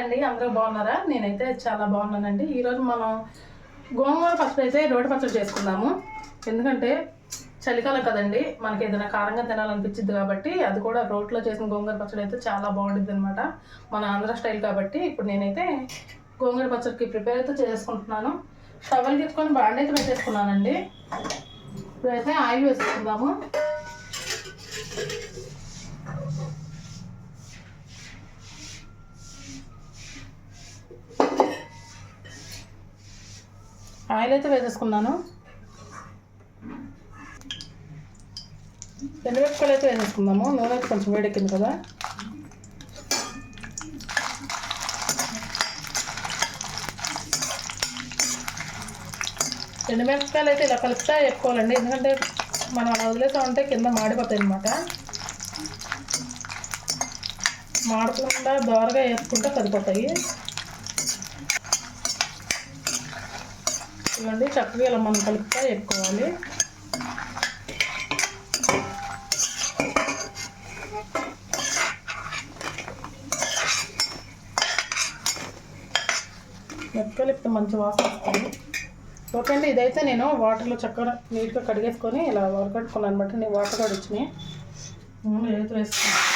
అండి అందరూ బాగున్నారా? నేనైతే చాలా బాగున్నానండి. ఈరోజు మనం గోంగూర పచ్చడి అయితే రోడ్డు పచ్చడి చేసుకుందాము. ఎందుకంటే చలికాలం కదండి మనకి ఏదైనా కారంగా తినాలనిపించింది కాబట్టి అది కూడా రోట్లో చేసిన గోంగూర పచ్చడి అయితే చాలా బాగుంటుంది అనమాట మన ఆంధ్ర స్టైల్ కాబట్టి ఇప్పుడు నేనైతే గోంగూర పచ్చడికి ప్రిపేర్ అయితే చేసుకుంటున్నాను. స్టవల్ తీసుకొని బాండ్ అయితే పెట్టేసుకున్నానండి. ఇప్పుడైతే ఆయిల్ వేసుకుందాము. ఆయిల్ అయితే వేసేసుకున్నాను. ఎండుమిరపకాయలు అయితే వేసేసుకుందాము. నూనె అయితే కొంచెం వేడెక్కింది కదా. ఎండుమిరపకాయలు అయితే ఇలా కలుపుతా వేసుకోవాలండి ఎందుకంటే మనం అలా వదిలేసామంటే కింద మాడిపోతాయి అనమాట మాడకుండా దోరగా వేసుకుంటే సరిపోతాయి. ఇవ్వండి చక్కగా ఇలా మనం కలుపుతా వేసుకోవాలి మెత్తలు మంచి వాసన వస్తుంది. ఓకే అండి ఇదైతే నేను వాటర్లో చక్కగా నీట్గా కడిగేసుకొని ఇలా వరకట్టుకున్నాను. అనమాట నేను వాటర్ కూడా వచ్చినాయి ఏదైతే వేసుకున్నాను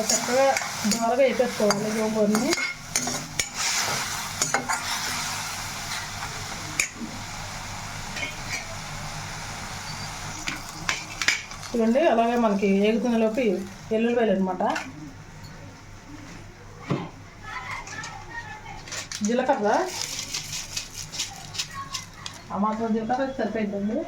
ఇలా చక్కగా దోరగా వేపేసుకోవాలి గోంగూరని. చూడండి అలాగే మనకి ఏగుతున్నలోకి ఎల్లుల్లిపాయలు అనమాట జీలకర్ర. ఆ మాత్రం జీలకర్ర సరిపోయిందండి.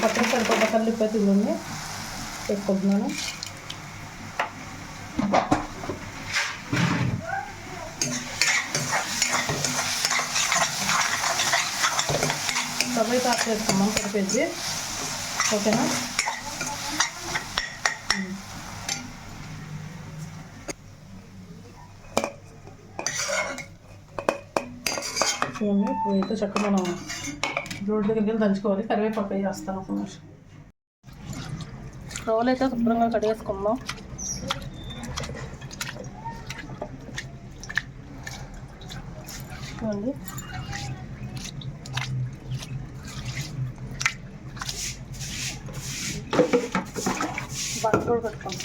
వేసుకున్నామండి మనం పక్కన సరిపడ్డ కల్లిపాయ తిండి వేసుకుంటున్నాను సభై కాపు వేసుకున్నాం సరిపోయింది ఓకేనా చూడండి ఇప్పుడు అయితే చక్కగా మనం రోడ్డు దగ్గరికి వెళ్ళి దంచుకోవాలి కరివేపాకు వేస్తాను ఒక నిమిషం. రోలు అయితే శుభ్రంగా కడిగేసుకుందాం చూడండి బట్టలు కూడా పెట్టుకుందాం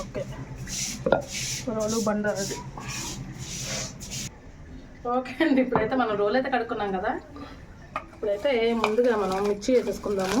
ఓకే రోలు బండ అది. ఓకే అండి ఇప్పుడైతే మనం రోల్ అయితే కడుక్కున్నాం కదా. ఇప్పుడైతే ముందుగా మనం మిర్చి వేసేసుకుందాము.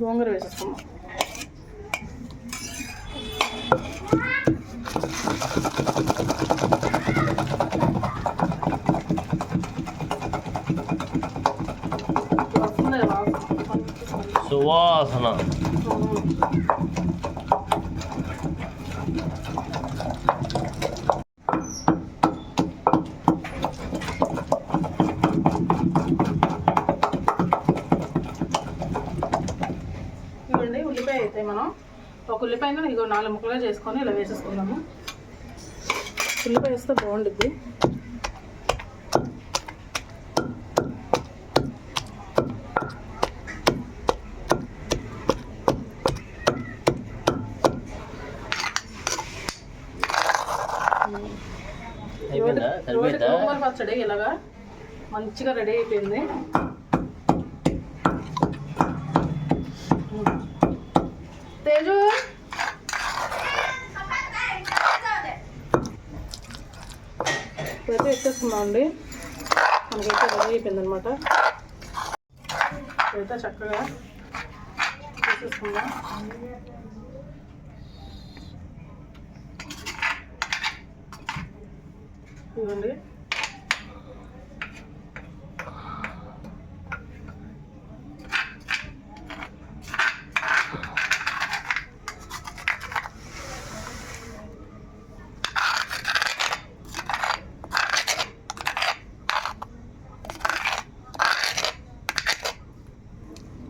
గోంగూర వేసేసుకున్నాం సువాసన ఇవ్వండి ఉల్లిపాయ అయితే మనం ఒక ఉల్లిపాయను ఇగో నాలుగు ముక్కలుగా చేసుకొని ఇలా వేసేసుకుందాము. ఉల్లిపాయ వేస్తే బాగుండుద్ది పచ్చడి ఇలాగా మంచిగా రెడీ అయిపోయింది. అండి మనకైతే రెడీ అయిపోయింది అనమాట ఇప్పుడైతే చక్కగా తీసేసుకుందాం ఇవ్వండి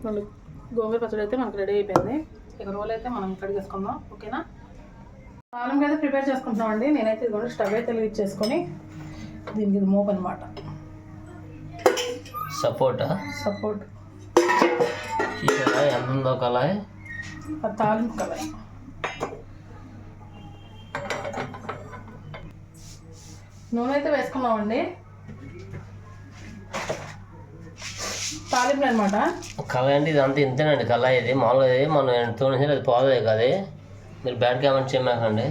రెండు గోంగూర పచ్చడి అయితే మనకు రెడీ అయిపోయింది. ఇక రోల్ అయితే మనం కడిగేసుకుందాం ఓకేనా? పాలం అయితే ప్రిపేర్ చేసుకుంటున్నాం అండి నేనైతే ఇదిగోండి స్టవ్ అయితే వెలిగించేసుకొని దీనికి ఇది మోప్ అనమాట సపోటా సపోర్ట్. చూసారా ఎంత ఉందో కలాయ్ ఆ తాలింపు కలాయి నూనె అయితే వేసుకున్నామండి. తాలింపు అనమాట కళాయి అంటే ఇది అంతా ఇంతేనండి. కళాయి ఇది మామూలుగా ఇది. మనం ఎంత అది పోదే కదా మీరు బ్యాడ్ కామెంట్ చేయమాకండి.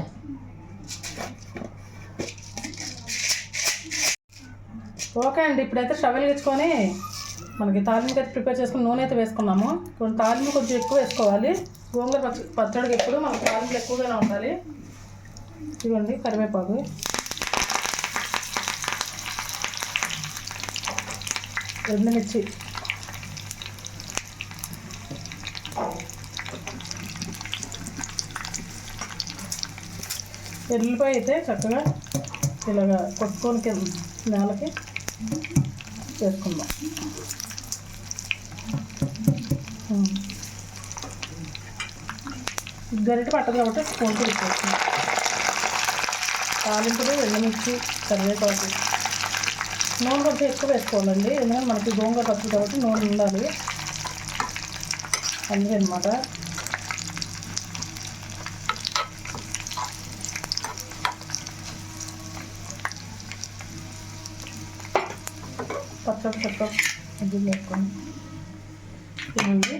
ఓకే అండి ఇప్పుడైతే స్టవ్ వెలిగించుకొని మనకి తాలింపు అయితే ప్రిపేర్ చేసుకుని నూనె అయితే వేసుకున్నాము. కొంచెం తాలింపు కొంచెం ఎక్కువ వేసుకోవాలి. గోంగూర పచ్చ పచ్చడికి ఎప్పుడు మనకి తాలింపు ఎక్కువగానే ఉండాలి. ఇవ్వండి కరివేపాకు. ఎండుమిర్చి. ఎల్లిపాయ అయితే చక్కగా ఇలాగా కొట్టుకొని కింద నేలకి చేసుకుందాం. గరిటె పట్టదు కాబట్టి స్పూన్కి ఇచ్చేస్తున్నాం తాలింపులు ఎండుమిర్చి కరివేపాకు. నూనె కొంచెం ఎక్కువ వేసుకోవాలండి. ఎందుకంటే మనకి గోంగూర పచ్చడి కాబట్టి నూనె ఉండాలి. అందుకే అనమాట పచ్చడి చక్క ఇది వేసుకొని తినండి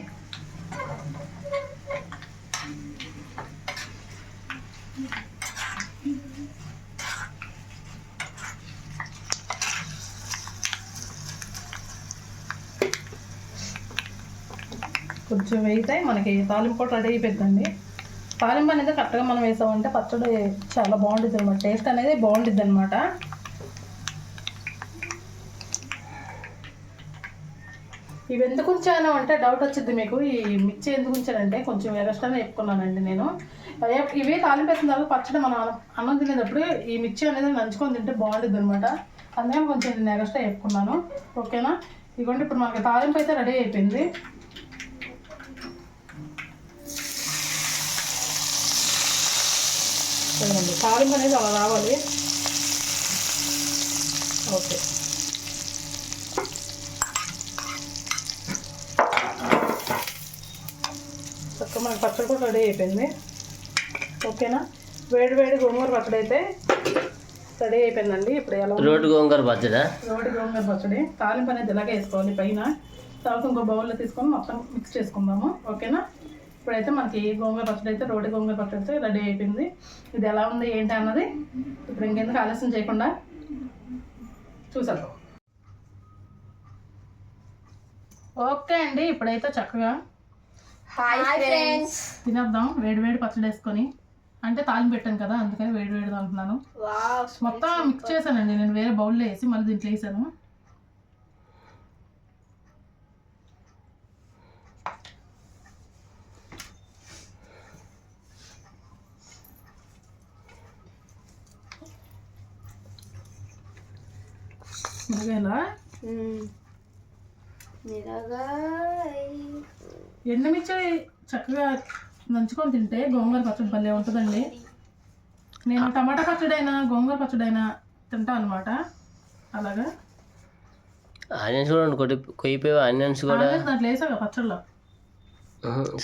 కొంచెం వేయితే మనకి తాలింపు కూడా రెడీ అయిపోతుందండి తాలింపు అనేది కరెక్ట్గా మనం వేసామంటే పచ్చడి చాలా బాగుంటుంది అనమాట టేస్ట్ అనేది బాగుంటుంది అనమాట ఇవి ఎందుకు ఉంచాను అంటే డౌట్ వచ్చింది మీకు. ఈ మిర్చి ఎందుకు ఉంచానంటే కొంచెం ఎగస్ట్రానే చెప్పుకున్నానండి నేను. ఇవి ఇవే తాలింపు తర్వాత పచ్చడి మనం అన్నం- తినేటప్పుడు ఈ మిర్చి అనేది నంచుకొని తింటే బాగుంటుంది అనమాట అందుకని కొంచెం నేను ఎగస్ట్రా చెప్పుకున్నాను. ఓకేనా? ఇదిగోండి ఇప్పుడు మనకి తాలింపు అయితే రెడీ అయిపోయింది. తాలింపు అనేది అలా రావాలి. ఓకే. పచ్చడి కూడా రెడీ అయిపోయింది. ఓకేనా? వేడి వేడి గోంగూర పచ్చడి అయితే రెడీ అయిపోయిందండి. ఇప్పుడు ఎలా? రోడ్డు గోంగూర పచ్చడా? రోటి గోంగూర పచ్చడి. తాలింపు అనేది ఇలాగే వేసుకోవాలి పైన. తర్వాత ఇంకో బౌల్లో తీసుకొని మొత్తం మిక్స్ చేసుకుందాము. ఓకేనా? ఇప్పుడైతే మనకి గోంగూర పచ్చడి అయితే రోటి గోంగూర పచ్చడి అయితే రెడీ అయిపోయింది. ఇది ఎలా ఉంది ఏంటి అన్నది ఇప్పుడు ఇంకెందుకు ఆలస్యం చేయకుండా చూసేద్దాం. ఓకే అండి ఇప్పుడైతే చక్కగా తినేద్దాం. వేడి వేడి పచ్చడి వేసుకొని. అంటే తాలింపు పెట్టాను కదా అందుకని వేడి వేడిగా అంటున్నాను వావ్ మొత్తం మిక్స్ చేశానండి. నేను వేరే బౌల్లో వేసి మళ్ళీ దీంట్లో వేసాను. నిరగాయ్ ఎండుమిర్చి చక్కగా నంచుకొని తింటే గోంగూర పచ్చడి భలే ఉంటుందండి. నేను టమాటా పచ్చడి అయినా గోంగూర పచ్చడి అయినా తింటా అనమాట అలాగా? ఆనియన్స్ కూడా కొట్టి కొయ్యిపోయి ఆనియన్స్ కూడా? దాంట్లో వేసాక పచ్చడిలో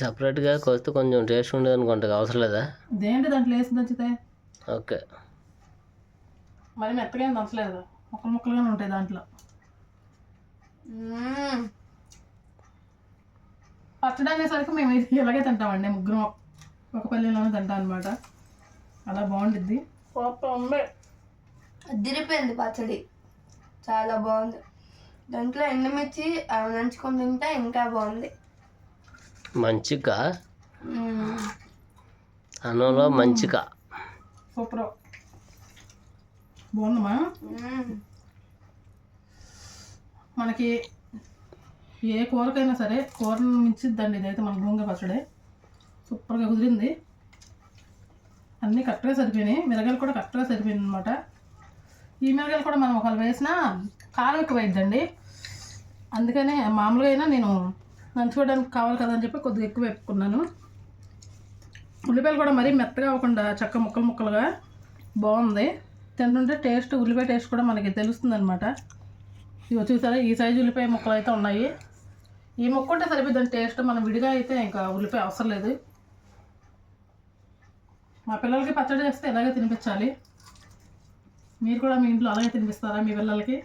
సపరేట్గా కోస్తే కొంచెం టేస్ట్ ఉండదు అనుకుంటా అవసరం లేదా? దేంటి దాంట్లో వేసి దంచితే? ఓకే. మరి మెత్తగా ఏం దంచలేదు. ముక్కలు ముక్కలుగానే ఉంటాయి దాంట్లో. పచ్చడి అనేసరికి మేము ఇది ఇలాగే తింటామండి ముగ్గురం ఒక- పల్లెలోనే తింటాం అనమాట అలా బాగుండిద్ది. అదిరిపోయింది పచ్చడి. చాలా బాగుంది. దాంట్లో ఎండుమిర్చి అవి నంచుకొని తింటే ఇంకా బాగుంది. మంచిగా. అన్నంలో మంచిగా సూపర్. బాగుందమ్మా? మ్మ్. మనకి ఏ కూరకైనా సరే కూరను మించిద్దండి ఇదైతే మన గోంగూర పచ్చడి. సూపర్గా కుదిరింది. అన్నీ కరెక్ట్గా సరిపోయినాయి. మిరగాయలు కూడా కరెక్ట్గా సరిపోయింది అనమాట ఈ మిరగాయలు కూడా మనం ఒకవేళ వేసినా కారం ఎక్కువ అయిద్దండి అందుకనే మామూలుగా అయినా నేను నంచుకోవడానికి కావాలి కదా అని చెప్పి కొద్దిగా ఎక్కువ వేపుకున్నాను. ఉల్లిపాయలు కూడా మరీ మెత్తగా అవ్వకుండా చక్క ముక్కలు ముక్కలుగా బాగుంది. తింటుంటే టేస్ట్ ఉల్లిపాయ టేస్ట్ కూడా మనకి తెలుస్తుంది అనమాట ఇవి చూసారా ఈ సైజు ఉల్లిపాయ ముక్కలు అయితే ఉన్నాయి. ఈ ముక్క ఉంటే సరిపోద్దని టేస్ట్. మనం విడిగా అయితే ఇంకా ఉల్లిపాయ అవసరం లేదు. మా పిల్లలకి పచ్చడి చేస్తే ఇలాగే తినిపించాలి. మీరు కూడా మీ ఇంట్లో అలాగే తినిపిస్తారా మీ పిల్లలకి?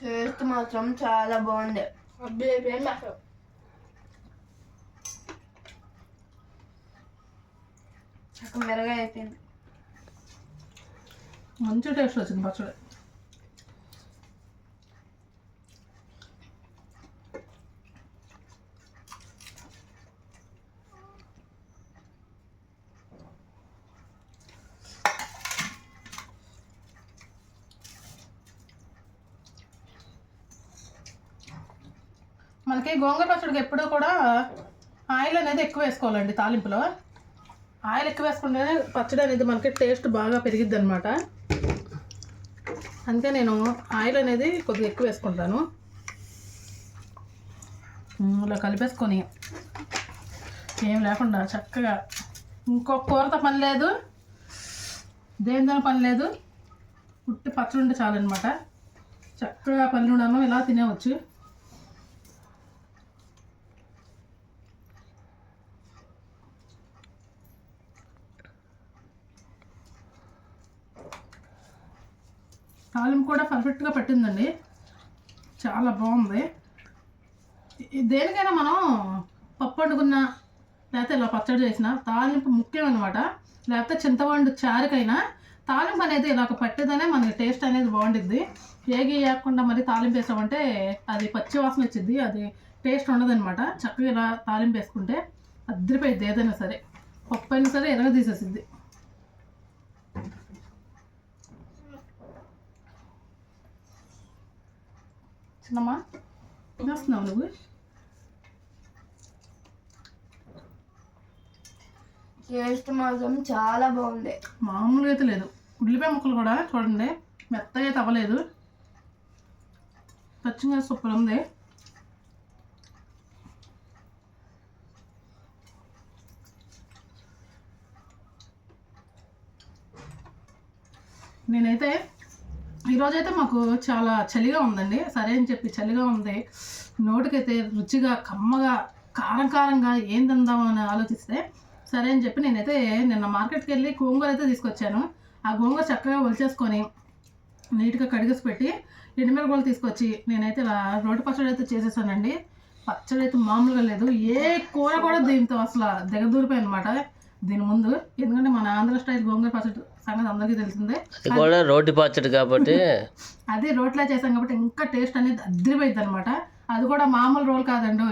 టేస్ట్ మాత్రం చాలా బాగుంది. చక్క మెరగా అయిపోయింది మంచి టేస్ట్ వచ్చింది పచ్చడి. మనకి గోంగూర పచ్చడికి ఎప్పుడూ కూడా ఆయిల్ అనేది ఎక్కువ వేసుకోవాలండి తాలింపులో. ఆయిల్ ఎక్కువ వేసుకుంటేనే పచ్చడి అనేది మనకి టేస్ట్ బాగా పెరిగిద్ది అనమాట అందుకే నేను ఆయిల్ అనేది కొద్దిగా ఎక్కువ వేసుకుంటాను. ఇలా కలిపేసుకొని ఏం లేకుండా చక్కగా ఇంకొక కూరతో పని లేదు. దేనితో పని లేదు. ఉట్టి పచ్చడి ఉంటే చాలన్నమాట చక్కగా పల్లెడు అన్నం ఇలా తినేవచ్చు. తాలింపు కూడా పర్ఫెక్ట్గా పట్టిందండి. చాలా బాగుంది. దేనికైనా మనం పప్పు వండుకున్నా లేకపోతే ఇలా పచ్చడి చేసిన తాలింపు ముఖ్యం అనమాట లేకపోతే చింతపండు చారుకైనా తాలింపు అనేది ఇలా పట్టిదనే మనకి టేస్ట్ అనేది బాగుండిద్ది. ఏగి వేయకుండా మరి తాలింపు వేసామంటే అది పచ్చి వాసన వచ్చింది అది టేస్ట్ ఉండదనమాట చక్కగా ఇలా తాలింపు వేసుకుంటే అద్దరిపోయింది ఏదైనా సరే. పప్పు అయినా సరే ఎరగ తీసేసింది చిన్నమ్మా తినేస్తున్నావు నువ్వు టేస్ట్ మాత్రం చాలా బాగుంది. మామూలుగా అయితే లేదు. ఉల్లిపాయ ముక్కలు కూడా చూడండి మెత్తగా అయితే అవ్వలేదు. పచ్చిగా సూపర్ ఉంది. నేనైతే ఈరోజైతే మాకు చాలా చలిగా ఉందండి. సరే అని చెప్పి చలిగా ఉంది. నోటికైతే రుచిగా కమ్మగా కారం కారంగా ఏం తిందామని ఆలోచిస్తే సరే అని చెప్పి నేనైతే నిన్న మార్కెట్కి వెళ్ళి గోంగూర అయితే తీసుకొచ్చాను. ఆ గోంగూర చక్కగా ఒలిచేసుకొని నీట్గా కడిగేసి పెట్టి ఎండుమిరపకాయలు తీసుకొచ్చి నేనైతే ఇలా రోటి పచ్చడి అయితే చేసేసానండి. పచ్చడి అయితే మామూలుగా లేదు. ఏ కూర కూడా దీంతో అసలు దిగదూరిపోయి అనమాట దీని ముందు ఎందుకంటే మన ఆంధ్ర స్టైల్ గోంగూర పచ్చడి సంగతి అందరికీ తెలిసిందే. అది కూడా రోటి పచ్చడి కాబట్టి. అదే రోట్లో చేసాం కాబట్టి ఇంకా టేస్ట్ అనేది అద్దరిపోయింది అనమాట అది కూడా మామూలు రోల్ కాదండి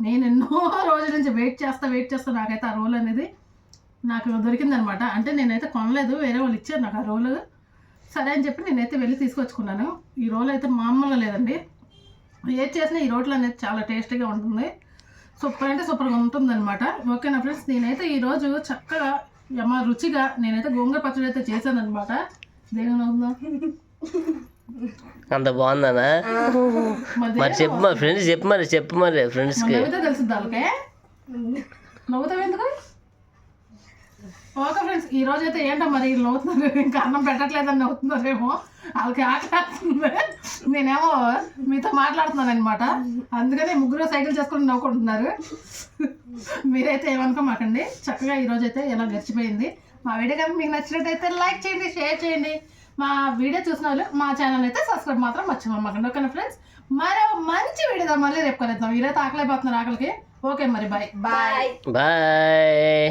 నేను ఎన్నో రోజుల నుంచి వెయిట్ చేస్తా వెయిట్ చేస్తా నాకైతే ఆ రోల్ అనేది నాకు దొరికిందనమాట అంటే నేనైతే కొనలేదు వేరే వాళ్ళు ఇచ్చారు నాకు ఆ రోల్. సరే అని చెప్పి నేనైతే వెళ్ళి తీసుకొచ్చుకున్నాను. ఈ రోల్ అయితే మామూలుగా లేదండి. ఏది చేసినా ఈ రోట్లో అనేది చాలా టేస్టీగా ఉంటుంది. సూపర్ అంటే సూపర్గా ఉంటుంది అనమాట ఓకేనా ఫ్రెండ్స్? నేనైతే ఈరోజు చక్కగా యమ రుచిగా నేనైతే గోంగూర పచ్చడి అయితే చేశాను అనమాట అంత బాగుందనా? మరి మరి చెప్పు మరి ఫ్రెండ్స్ చెప్పు మరి చెప్పు మరి ఫ్రెండ్స్కి నవ్వుతే తెలుస్తుంది వాళ్ళకే. నవ్వుతావు ఎందుకు? ఓకే ఫ్రెండ్స్ ఈ రోజు అయితే ఏంటో మరి వీళ్ళు నవ్వుతున్నారు ఇంకా అన్నం పెట్టట్లేదని నవ్వుతున్నారేమో. వాళ్ళకి ఆకలేస్తుంది నేనేమో మీతో మాట్లాడుతున్నాను అనమాట అందుకని ముగ్గురు సైకిల్ చేసుకుని నవ్వుకుంటున్నారు. మీరైతే ఏమనుకోమాకండి. చక్కగా ఈ రోజు అయితే ఇలా గడిచిపోయింది. మా వీడియో కనుక మీకు నచ్చినట్టయితే లైక్ చేయండి షేర్ చేయండి. మా వీడియో చూసిన వాళ్ళు మా ఛానల్ అయితే సబ్స్క్రైబ్ మాత్రం మర్చిపోమాకండి. ఓకేనా ఫ్రెండ్స్ మరో మంచి వీడియో మళ్ళీ రేపు కలుద్దాం. ఈరోజు ఆకలేకపోతున్నారు ఆకలికి. ఓకే మరి బాయ్ బాయ్ బాయ్